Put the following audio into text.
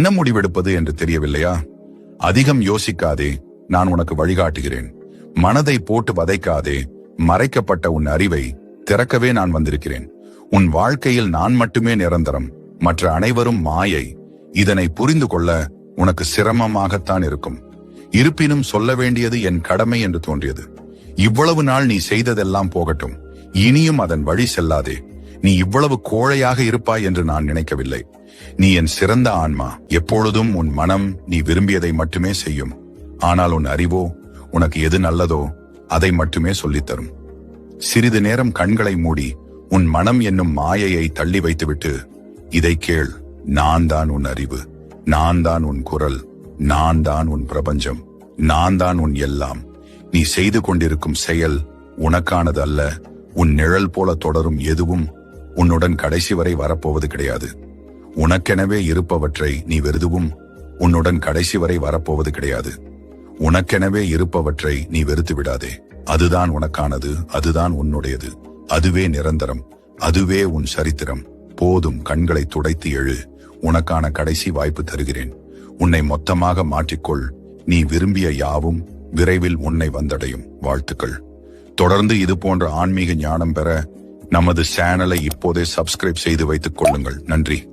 என்ன முடிவெடுப்பது என்று தெரியவில்லையா? அதிகம் யோசிக்காதே நான் உனக்கு வழிகாட்டுகிறேன். மனதை போட்டு வதைக்காதே மறைக்கப்பட்ட உன் அறிவை திறக்கவே நான் வந்திருக்கிறேன். உன் வாழ்க்கையில் நான் மட்டுமே நிரந்தரம் மற்ற அனைவரும் மாயை. இதனை புரிந்து கொள்ள உனக்கு சிரமமாகத்தான் இருக்கும். இருப்பினும் சொல்ல வேண்டியது என் கடமை என்று தோன்றியது. இவ்வளவு நாள் நீ செய்ததெல்லாம் போகட்டும். இனியும் அதன் வழி செல்லாதே. நீ இவ்வளவு கோழையாக இருப்பாய் என்று நான் நினைக்கவில்லை. நீ என் சிறந்த ஆன்மா. எப்பொழுதும் உன் மனம் நீ விரும்பியதை மட்டுமே செய்யும். ஆனால் உன் அறிவோ உனக்கு எது நல்லதோ அதை மட்டுமே சொல்லித்தரும். சிறிது நேரம் கண்களை மூடி உன் மனம் என்னும் மாயையை தள்ளி வைத்துவிட்டு இதை கேள் நான் தான் உன் அறிவு நான் தான் உன் குரல் நான் தான் உன் பிரபஞ்சம் நான் தான் உன் எல்லாம். நீ செய்து கொண்டிருக்கும் செயல் உனக்கானது அல்ல உன் நிழல் போல தொடரும் எதுவும் உன்னுடன் கடைசி வரை வரப்போவது கிடையாது. உனக்கெனவே இருப்பவற்றை நீ வெறுதுவும் உன்னுடன் கடைசி வரை வரப்போவது கிடையாது. உனக்கெனவே இருப்பவற்றை நீ வெறுத்து விடாதே. அதுதான் உனக்கானது அதுதான் உன்னுடையது. அதுவே நிரந்தரம் அதுவே உன் சரித்திரம். போதும் கண்களை துடைத்து எழு. உனக்கான கடைசி வாய்ப்பு தருகிறேன். உன்னை மொத்தமாக மாற்றிக்கொள். நீ விரும்பிய யாவும் விரைவில் உன்னை வந்தடையும். வாழ்த்துக்கள். தொடர்ந்து இது போன்ற ஆன்மீக ஞானம் பெற நமது சேனலை இப்போதே சப்ஸ்கிரைப் செய்து வைத்துக் கொள்ளுங்கள். நன்றி.